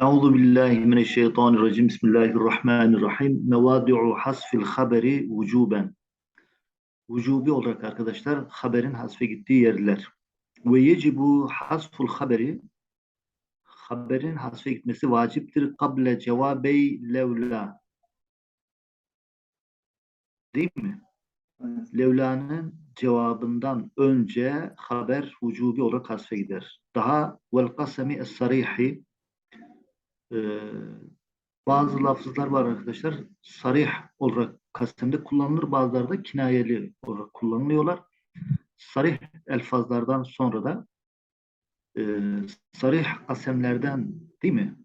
Euzu billahi mineşşeytanirracim. Bismillahirrahmanirrahim. Mevadi'u hasfil haberi vücuben. Vücubi olarak arkadaşlar haberin hasfe gittiği yerler. Ve yecibu hasful haberi haberin hasfe gitmesi vaciptir. Kable cevabey levla. Değil mi? Levla'nın cevabından önce haber vücubi olarak hasfe gider. Daha vel kasemi es-sarihi ee, bazı lafızlar var arkadaşlar. Sarih olarak kasemde kullanılır. Bazıları da kinayeli olarak kullanılıyorlar. Sarih elfazlardan sonra da e, sarih kasemlerden değil mi?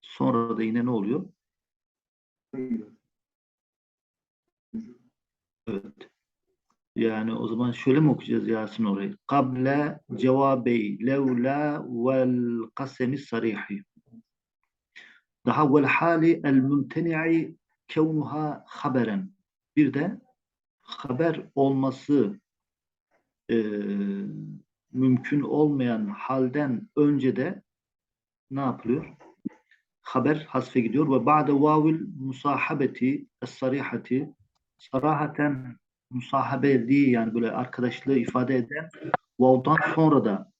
Sonra da yine ne oluyor? Evet. Yani o zaman şöyle mi okuyacağız Yasin orayı? Kable cevabey levla vel kasemi sarihi. Daha vel hali el mümteni'i kevnuha haberen. Bir de haber olması e, mümkün olmayan halden önce de ne yapılıyor? Haber hasfe gidiyor ve ba'de vavil musahabeti es-sarihati sarahaten musahabe değil yani böyle arkadaşlığı ifade eden vav'dan sonra da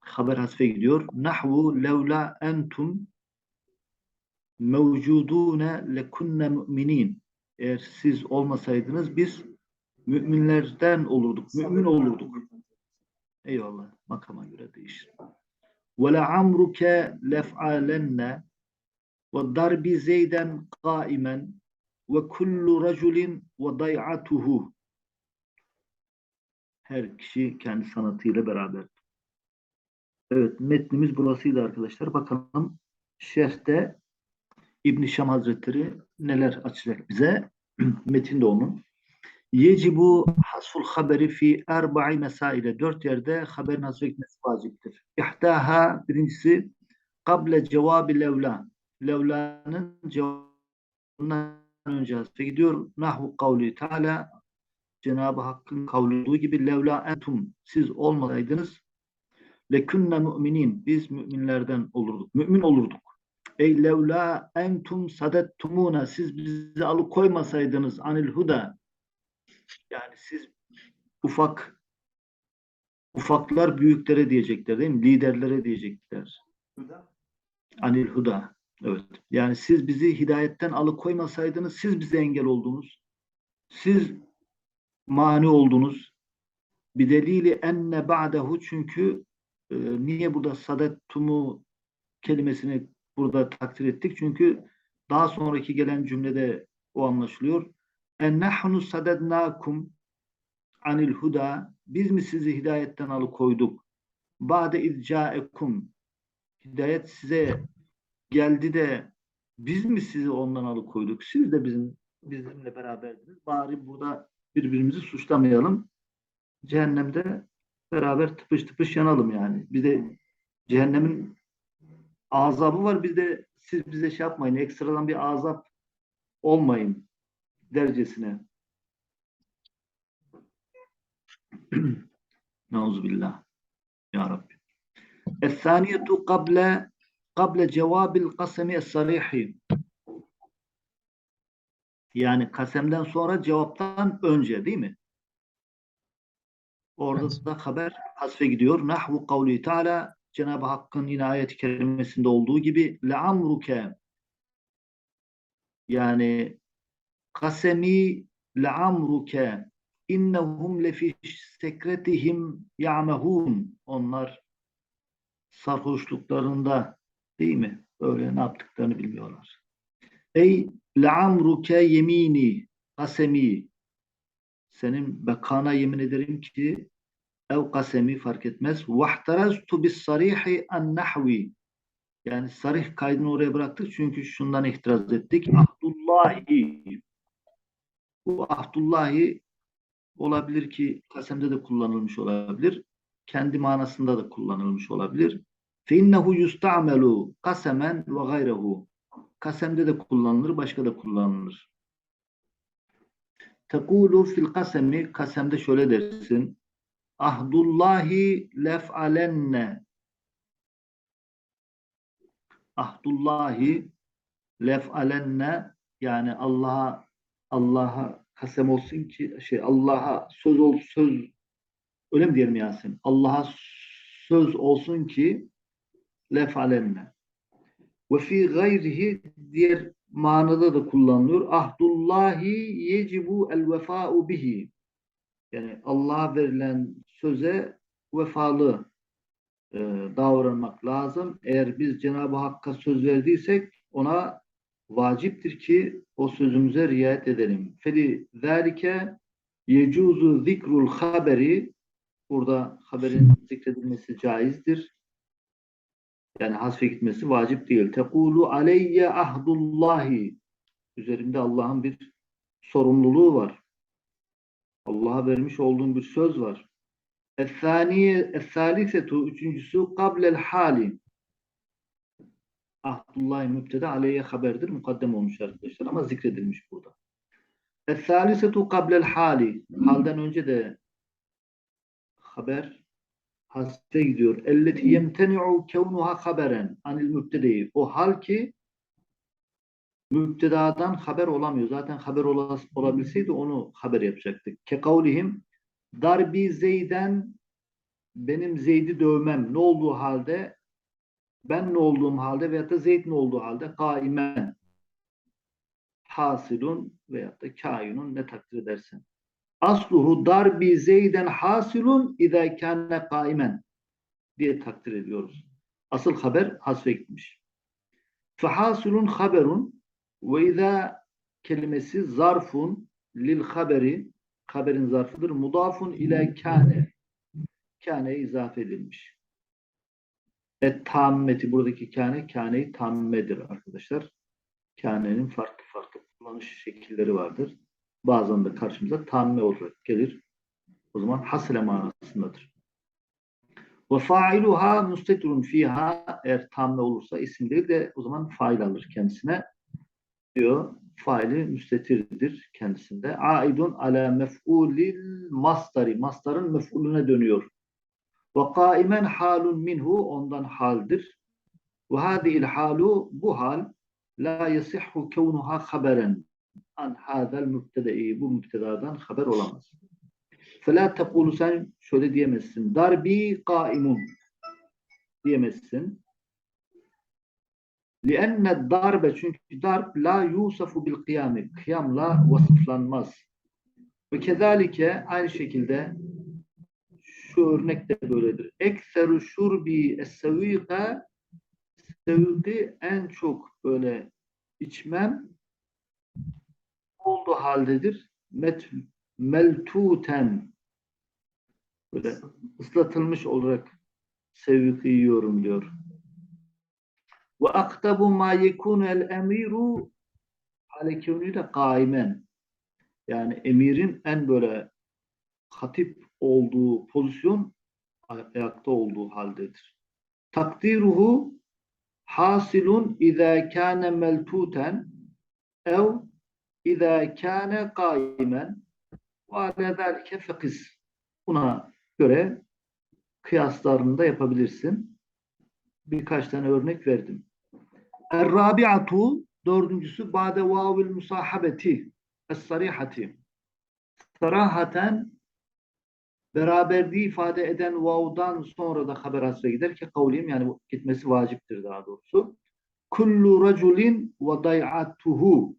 haber hasfe gidiyor. Nahvu levla entum mevcudune lekunne müminin. Eğer siz olmasaydınız biz müminlerden olurduk. Mümin olurduk. Eyvallah. Makama göre değişir. Ve la amruke lef'alenne ve darbi zeyden kaimen ve kullu raculin ve day'atuhu her kişi kendi sanatıyla beraber. Evet metnimiz burasıydı arkadaşlar. Bakalım şerhte İbn Şam Hazretleri neler açacak bize? Metinde onun. Yecibu hasful haberi fi erba'i mesaile. Dört yerde haberin hasfı etmesi vaciptir. İhtaha birincisi kable cevabi levla. Levla'nın cevabından önce hasfe gidiyor. Nahu kavli teala Cenab-ı Hakk'ın kavli gibi levla entum siz olmasaydınız lekünne müminin biz müminlerden olurduk. Mümin olurduk. Ey levla entum sadettumuna siz bizi alıkoymasaydınız anil huda yani siz ufak ufaklar büyüklere diyecekler değil mi? Liderlere diyecekler. Anil huda. Evet. Yani siz bizi hidayetten alıkoymasaydınız siz bize engel oldunuz. Siz mani oldunuz. Bir delili enne ba'dehu çünkü e, niye burada sadettumu kelimesini burada takdir ettik? Çünkü daha sonraki gelen cümlede o anlaşılıyor. En nahnu sadednakum anil huda biz mi sizi hidayetten alıkoyduk? Ba'de izcaekum hidayet size geldi de biz mi sizi ondan alıkoyduk? Siz de bizim bizimle beraberdiniz. Bari burada birbirimizi suçlamayalım. Cehennemde beraber tıpış tıpış yanalım yani. Bir de cehennemin azabı var. Bir de siz bize şey yapmayın. Ekstradan bir azap olmayın dercesine. Nauzubillah. Ya Rabbi. Es-saniyetu kable kable cevabil kasemi es-sarihi. Yani kasemden sonra cevaptan önce değil mi? Orada evet. da haber hasfe gidiyor. Nahvu kavli teala Cenab-ı Hakk'ın yine ayet-i kerimesinde olduğu gibi le'amruke yani kasemi le'amruke innehum lefi sekretihim ya'mehun onlar sarhoşluklarında değil mi? Öyle ne yaptıklarını bilmiyorlar. Ey le'amruke yemini kasemi senin bekana yemin ederim ki ev kasemi fark etmez. Vahtaraztu bis sarihi an nahvi yani sarih kaydını oraya bıraktık çünkü şundan ihtiraz ettik. Ahdullahi bu ahdullahi olabilir ki kasemde de kullanılmış olabilir. Kendi manasında da kullanılmış olabilir. فَاِنَّهُ يُسْتَعْمَلُ kasemen ve gayrehu. Kasemde de kullanılır, başka da kullanılır. Tekulu fil kasemi, kasemde şöyle dersin. Ahdullahi lef'alenne. ahdullahi lef'alenne yani Allah'a Allah'a kasem olsun ki şey Allah'a söz ol söz öyle mi diyelim Yasin? Allah'a söz olsun ki lef'alenne. Ve fi gayrihi diğer manada da kullanılıyor. Ahdullahi yecibu el vefa'u bihi. Yani Allah'a verilen söze vefalı e, davranmak lazım. Eğer biz Cenab-ı Hakk'a söz verdiysek ona vaciptir ki o sözümüze riayet edelim. Feli zalike yecuzu zikrul haberi burada haberin zikredilmesi caizdir. Yani hasfe gitmesi vacip değil. Tekulu aleyye ahdullahi üzerimde Allah'ın bir sorumluluğu var. Allah'a vermiş olduğum bir söz var. Es-saniye, es-salisetu, üçüncüsü kablel hali. Ahdullahi mübteda aleyye haberdir. Mukaddem olmuş arkadaşlar ama zikredilmiş burada. Es-salisetu kablel hali. Halden önce de haber hasbe gidiyor. Elleti yemteni'u kevnuha haberen anil mübtedeyi. O hal ki mübtedadan haber olamıyor. Zaten haber ola- olabilseydi onu haber yapacaktık. Ke kavlihim darbi zeyden benim Zeyd'i dövmem ne olduğu halde ben ne olduğum halde veyahut da Zeyd ne olduğu halde kaimen hasilun veyahut da kainun ne takdir edersen. Asluhu darbi zeyden hasilun izâ kâne kaimen diye takdir ediyoruz. Asıl haber hasfe gitmiş. Fehasilun haberun ve izâ kelimesi zarfun lil haberi haberin zarfıdır. Mudafun ile kâne kâne izafe edilmiş. Et tammeti buradaki kâne kâne-i tammedir arkadaşlar. Kâne'nin farklı farklı kullanış şekilleri vardır. Bazen de karşımıza tamme olarak gelir. O zaman hasile manasındadır. Ve failuha müstetirun fiha eğer tamme olursa isim değil de o zaman fail alır kendisine. Diyor faili müstetirdir kendisinde. Aidun ala mef'ulil mastari. Mastarın mef'ulüne dönüyor. Ve kaimen halun minhu ondan haldir. Ve hadihil halu bu hal la yasihhu kevnuha haberen an hadal mübtede'i bu mübtedadan haber olamaz. Fela tekulu sen şöyle diyemezsin. Darbi kaimun diyemezsin. لِأَنَّ darbe çünkü darb la yusafu bil kıyami kıyamla vasıflanmaz. Ve kezalike aynı şekilde şu örnek de böyledir. Ekseru şurbi es-sevîke sevîki en çok böyle içmem olduğu haldedir. Met, meltuten böyle ıslatılmış olarak sevîki yiyorum diyor. Ve aktabu ma yekunu el emiru hale kevniyle kaimen. Yani emirin en böyle hatip olduğu pozisyon ayakta olduğu haldedir. Takdiruhu hasilun izâ kâne meltuten ev izâ kâne kaimen ve alâ zâlike fekis. Buna göre kıyaslarını da yapabilirsin. Birkaç tane örnek verdim. Er-rabi'atu dördüncüsü ba'de vavil musahabeti es-sarihati. Sarahaten beraberliği ifade eden vav'dan sonra da haber hasre gider ki kavlim yani gitmesi vaciptir daha doğrusu. Kullu raculin ve day'atuhu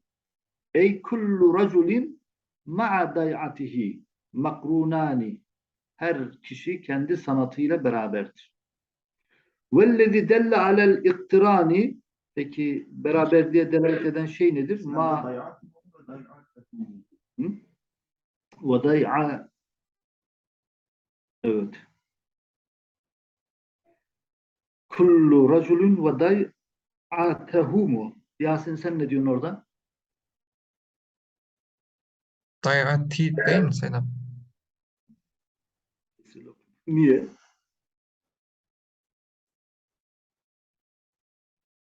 ey kullu raculin ma'a day'atihi makrunani her kişi kendi sanatıyla beraberdir. Vellezî delle alel iktirani peki beraberliğe delalet eden şey nedir? Ma ve day'a Evet. Kullu raculun ve day'atehu mu? Yasin sen ne diyorsun orada? Mi Zeynep? Niye?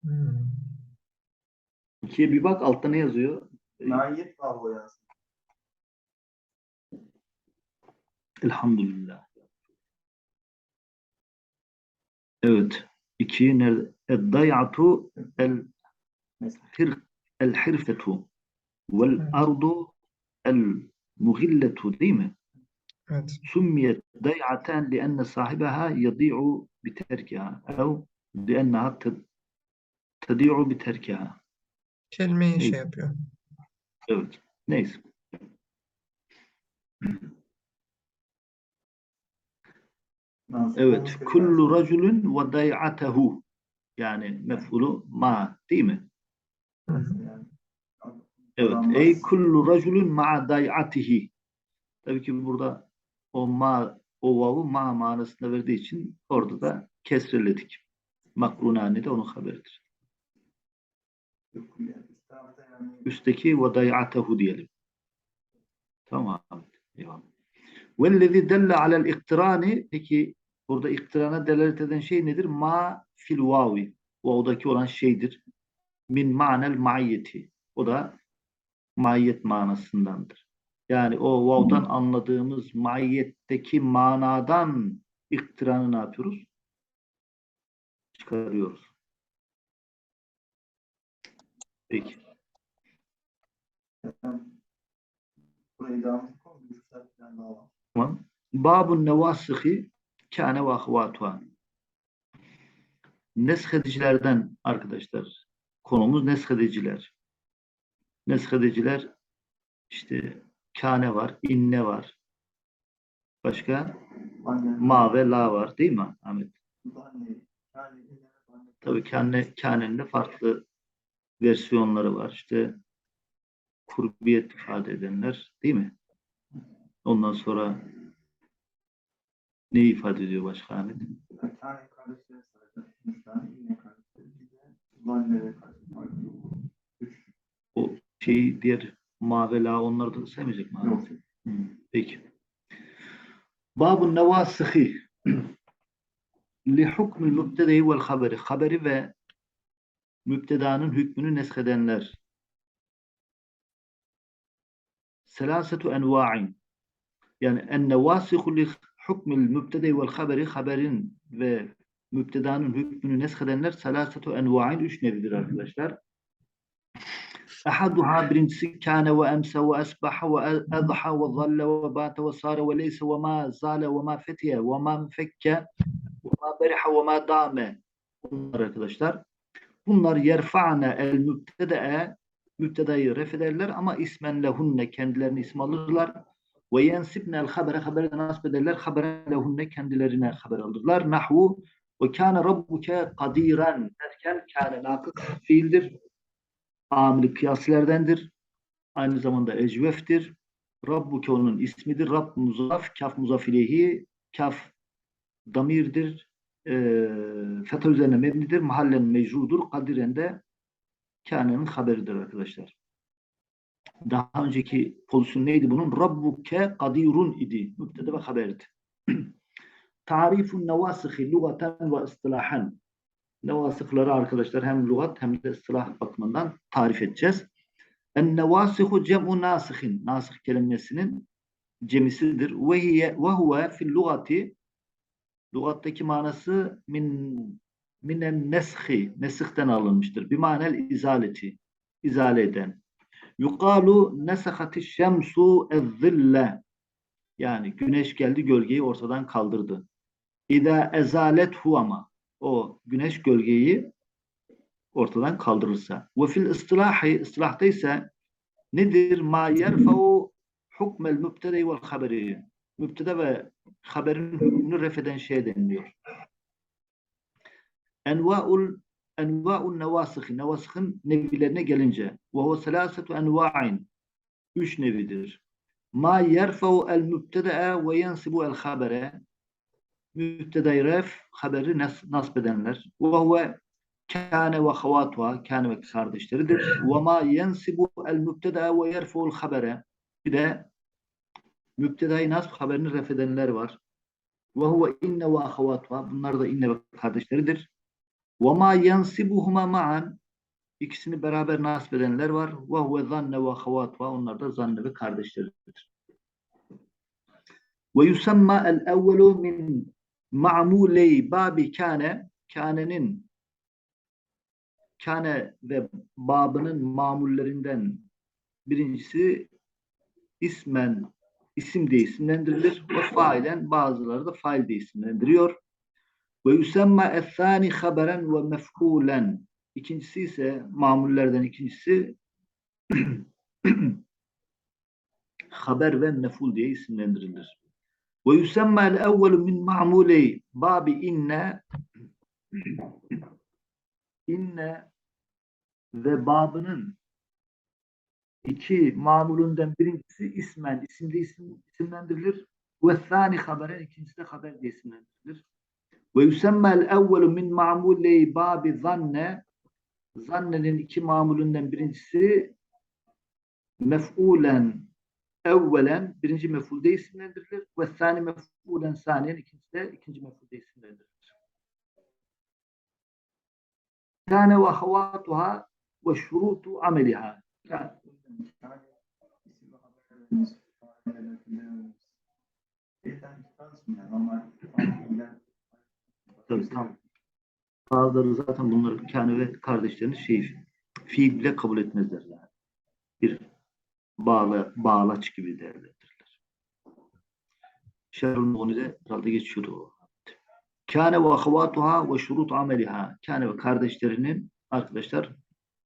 Hmm. İkiye bir bak altta ne yazıyor? Naiyet var o Yasin. Elhamdülillah. Evet. İki nerede? Eddayatu el Mesela. hir el hirfetu vel ardu el muhilletu değil mi? Evet. Summiyet day'aten li'enne sahibeha yadi'u biterkiha ev li'enneha tadi'u biterkiha. Kelimeyi şey Neyse. şey yapıyor. Evet. Neyse. evet. Kullu raculun ve day'atehu. Yani mef'ulu ma değil mi? Evet. Ey kullu raculun ma'a day'atihi. Tabii ki burada o ma o vavu ma manasında verdiği için orada da kesreledik. Makrunani de onun haberidir. Üstteki ve day'atehu diyelim. Tamam. Eyvallah. Vellezî delle alel iktirani peki burada iktirana delalet eden şey nedir? Ma fil vavi. Vav'daki olan şeydir. Min ma'nel maiyeti. O da maiyet manasındandır. Yani o vav'dan anladığımız maiyetteki manadan iktiranı ne yapıyoruz? Çıkarıyoruz. Peki. burayı devam edelim. Tamam. Babun nevasihi kâne ve ahvatuha. Neshedicilerden arkadaşlar. Konumuz neshediciler. Neshediciler işte kâne var, inne var. Başka ma ve la var değil mi Ahmet? Tabii kâne, kânenin de farklı versiyonları var. İşte kurbiyet ifade edenler değil mi? Ondan sonra ne ifade ediyor başka Ahmet? Bir tane kardeşleri sayacağım. Üç tane yine kardeşleri. Bir de anne ve kardeşleri. Şeyi diğer mavela onları da saymayacak mı? Yok. Hı, Peki. Babun nevasihi li hukmül mübtedeyi vel haberi. Haberi ve mübtedanın hükmünü neskedenler. Selasetu enva'in. Yani en nevasihu li hukmül mübtedeyi vel haberi. Haberin ve mübtedanın hükmünü neskedenler selasetu enva'in. Üç nevidir arkadaşlar. Ahaduha birincisi kâne ve emse ve esbaha ve edha ve zalle ve bâte ve sâre ve leyse ve mâ zâle ve mâ fetiye ve mâ mfekke ve ve mâ dâme. Bunlar arkadaşlar. Bunlar yerfa'ne el mübtede'e mübtedayı ref ederler ama ismen lehunne kendilerini ism alırlar. Ve yensibnel habere habere nasip ederler. Habere lehunne kendilerine haber alırlar. Nahvu ve kâne rabbuke kadiren derken kâne nakıs fiildir. Amili kıyaslerdendir. Aynı zamanda ecveftir. Rabbuke onun ismidir. Rabb muzaf, kaf muzaf ileyhi, kaf damirdir. E, fetha üzerine mebnidir. Mahallen mecrudur. Kadiren de kânenin haberidir arkadaşlar. Daha önceki pozisyon neydi bunun? Rabbuke kadirun idi. Mübtede ve haberdi. Tarifun nevasihi lugaten ve istilahen. Nevasıkları arkadaşlar hem lügat hem de ıslah bakımından tarif edeceğiz. En nevasihu cem'u nasihin. Nasih kelimesinin cemisidir. Ve hiye ve huve fil lugati lügattaki manası min minen neshi nesihten alınmıştır. Bir manel izaleti izale eden. Yukalu nesahati şemsu ezzille yani güneş geldi gölgeyi ortadan kaldırdı. İza ezalethu ama o güneş gölgeyi ortadan kaldırırsa. Ve fil istilahi, istilahta ise nedir? Ma yerfa'u hukmel mübtede vel haberi. Mübtede ve haberin hükmünü refeden şeye deniliyor. Enva'ul enva'un nevasıhı. Nevasıhın nevilerine gelince. Ve huve selasetu enva'in. Üç nevidir. Ma yerfa'u el mübtede'e ve yensibu el habere mübtedayı ref haberi nas nasb edenler. Ve huve kâne ve havatuha kâne ve kardeşleridir. Ve ma yensibu el mübteda ve yerfu'l habere. Bir de mübtedayı nasb haberini ref edenler var. Ve huve inne ve havatuha. Bunlar da inne ve kardeşleridir. Ve ma yensibuhuma ma'an. İkisini beraber nasb edenler var. Ve huve zanne ve havatuha. Onlar da zanne ve kardeşleridir. Ve yusamma el evvelu min ma'muley babi kâne kânenin kâne ve babının mamullerinden birincisi ismen isim diye isimlendirilir ve failen bazıları da fail diye isimlendiriyor. Ve yusemma ethani haberen ve mef'ulen. İkincisi ise mamullerden ikincisi haber ve mef'ul diye isimlendirilir. Ve yusemma el-evvelu min ma'muley babi inne inne ve babının iki mamulünden birincisi ismen, isimli isim, isimlendirilir. Ve thani haberen, ikincisi de haber diye isimlendirilir. Ve yusemmel evvelu min ma'muley babi zanne zannenin iki mamulünden birincisi mef'ulen evvelen birinci mef'ulde isimlendirilir ve thani mef'ulen saniyen ikincisi de ikinci mef'ulde isimlendirilir. Kâne ve havatuha ve şurutu ameliha. Tabii, tam. Bazıları zaten bunları kendi ve kardeşlerini şey fiil bile kabul etmezler yani. Bir bağla, bağlaç gibi değerlendirirler. Şerhul Muğni'de herhalde geçiyordu o. Kâne ve ahvatuha ve şurut ameliha. Kâne ve kardeşlerinin arkadaşlar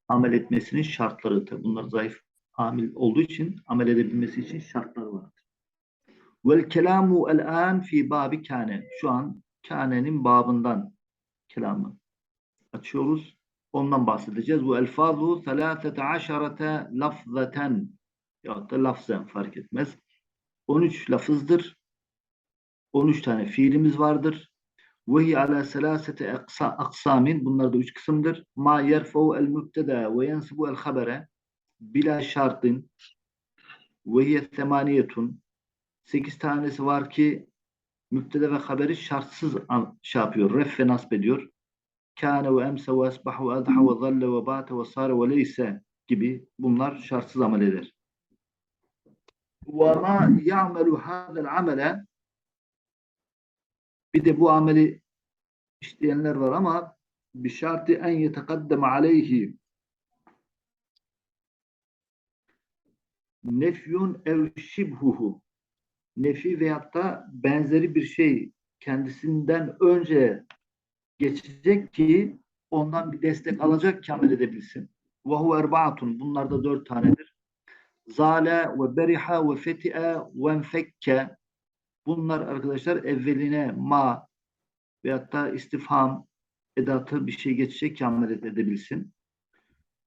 amel etmesinin şartları tabi. Bunlar zayıf amil olduğu için amel edebilmesi için şartları vardır. Vel kelamu el an fi babi kâne. Şu an kânenin babından kelamı açıyoruz. Ondan bahsedeceğiz. Bu elfazu 13 lafzaten ya da lafzen fark etmez. 13 lafızdır. 13 tane fiilimiz vardır. Ve hi ala selasete aksa, aksamin. Bunlar da üç kısımdır. Ma yerfau el mübteda ve yensibu el habere bila şartın ve hiye semaniyetun. Sekiz tanesi var ki mübtede ve haberi şartsız şey yapıyor. Ref ve nasb ediyor. Kâne ve emse ve esbah ve adha ve zalle ve bâte ve sâre ve leyse gibi bunlar şartsız amel eder. Ve ma ya'melu hâzel amele bir de bu ameli işleyenler var ama bir şartı en yetekaddeme aleyhi nefyun ev şibhuhu nefi veyahut da benzeri bir şey kendisinden önce geçecek ki ondan bir destek alacak ki amel edebilsin. Ve hu erbaatun. Bunlar da dört tanedir. Zale ve beriha ve feti'e ve enfekke. Bunlar arkadaşlar evveline ma veyahut da istifham edatı bir şey geçecek ki edebilsin.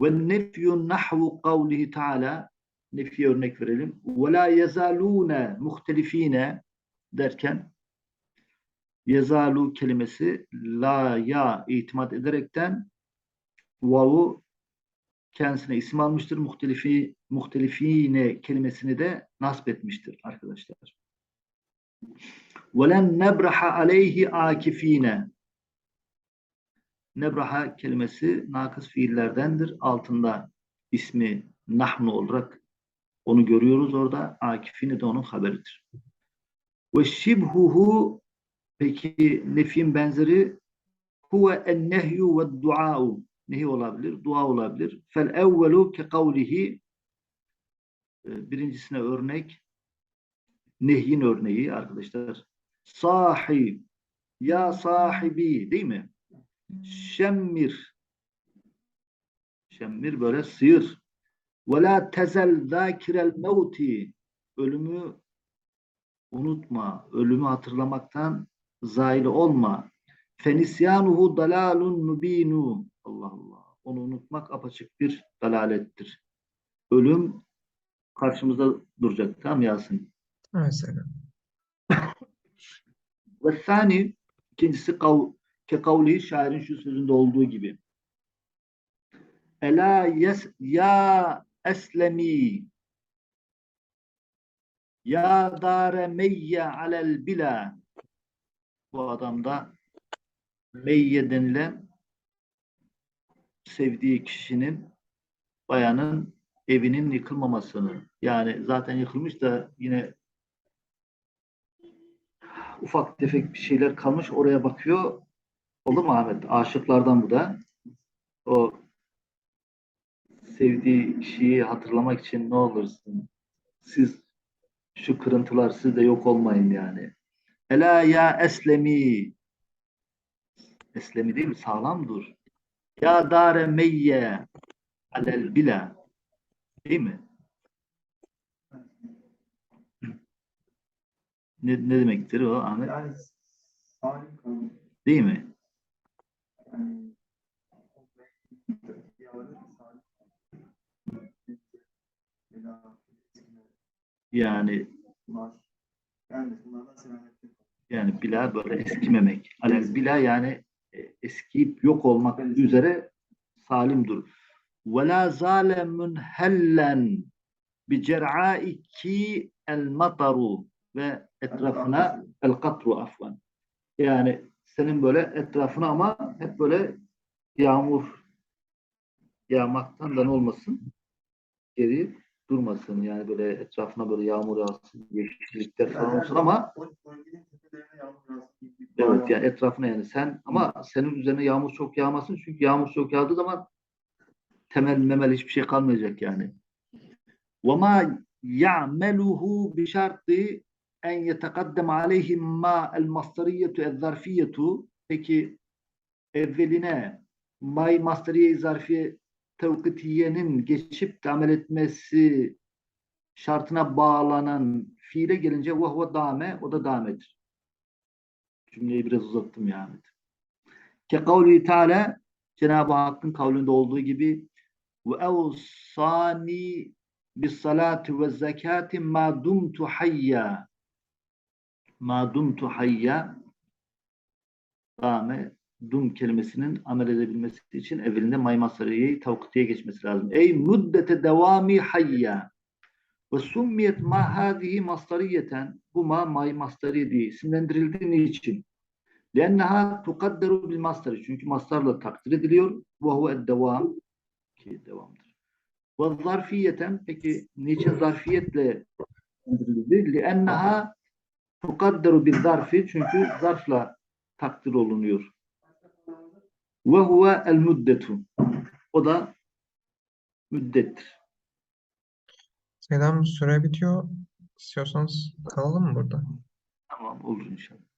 Ve nefyun nahvu kavlihi teala nefiye örnek verelim. Ve la yezalune muhtelifine derken yezalu kelimesi la ya itimat ederekten vavu kendisine isim almıştır. Muhtelifi, muhtelifine kelimesini de nasp etmiştir arkadaşlar. وَلَنْ نَبْرَحَ عَلَيْهِ akifine Nebraha kelimesi nakıs fiillerdendir. Altında ismi nahnu olarak onu görüyoruz orada. Akifini de onun haberidir. Ve şibhuhu peki nefin benzeri huve en nehyu ve dua'u nehi olabilir, dua olabilir. Fel evvelu ke kavlihi e, birincisine örnek nehyin örneği arkadaşlar. Sahib ya sahibi değil mi? Şemmir Şemmir böyle sıyır. Ve la tezel zâkirel mevti ölümü unutma, ölümü hatırlamaktan zail olma. Fenisyanuhu dalalun mubinu. Allah Allah. Onu unutmak apaçık bir dalalettir. Ölüm karşımızda duracak. Tamam Yasin. Mesela. Ve sani ikincisi kav, ke kavli şairin şu sözünde olduğu gibi. Ela yes ya eslemi ya dare meyye alel bila bu adamda meyye denilen sevdiği kişinin bayanın evinin yıkılmamasını yani zaten yıkılmış da yine ufak tefek bir şeyler kalmış oraya bakıyor Oldu mu Ahmet? Aşıklardan bu da. O sevdiği kişiyi hatırlamak için ne olursun? Siz şu kırıntılar sizde yok olmayın yani. Ela ya eslemi. Eslemi değil mi? Sağlam dur. Ya dare meyye alel bila. Değil mi? Ne, ne demektir o Ahmet? Yani salim kalın. Değil mi? Yani Yani. Yani bila böyle eskimemek. Alel bila yani e, eskiyip yok olmak üzere salim dur. Ve la zale munhellen bi cer'aiki el mataru ve etrafına el katru afvan. Yani senin böyle etrafına ama hep böyle yağmur yağmaktan da ne olmasın? Geri durmasın. Yani böyle etrafına böyle yağmur yağsın, yeşillikler falan olsun ama Evet yani etrafına yani sen ama senin üzerine yağmur çok yağmasın çünkü yağmur çok yağdığı zaman temel memel hiçbir şey kalmayacak yani. وَمَا يَعْمَلُهُ بِشَرْطِ en يَتَقَدَّمَ عَلَيْهِ مَا الْمَصْدَرِيَّةُ الظَّرْفِيَّةُ Peki evveline may masteriye zarfiye tevkitiyenin geçip de amel etmesi şartına bağlanan fiile gelince vahve dame o da damedir. Cümleyi biraz uzattım yani. Ke kavli Teala Cenab-ı Hakk'ın kavlinde olduğu gibi ve evsani bis salati ve zekati ma dumtu hayya ma dumtu hayya dame dum kelimesinin amel edebilmesi için evvelinde maymasarayı tavkıtiye geçmesi lazım. Ey müddete devami hayya ve summiyet ma hadihi mastariyeten bu ma may mastari diye isimlendirildiği niçin? Lenneha tukadderu bil mastari. Çünkü mastarla takdir ediliyor. Ve huve devam ki devamdır. Ve zarfiyeten peki niçin zarfiyetle bildirildi? Li'enneha tukadderu bir zarfi çünkü zarfla takdir olunuyor. Ve huve el müddetu. O da müddettir. Selam süre bitiyor. İstiyorsanız kalalım mı burada? Tamam olur inşallah.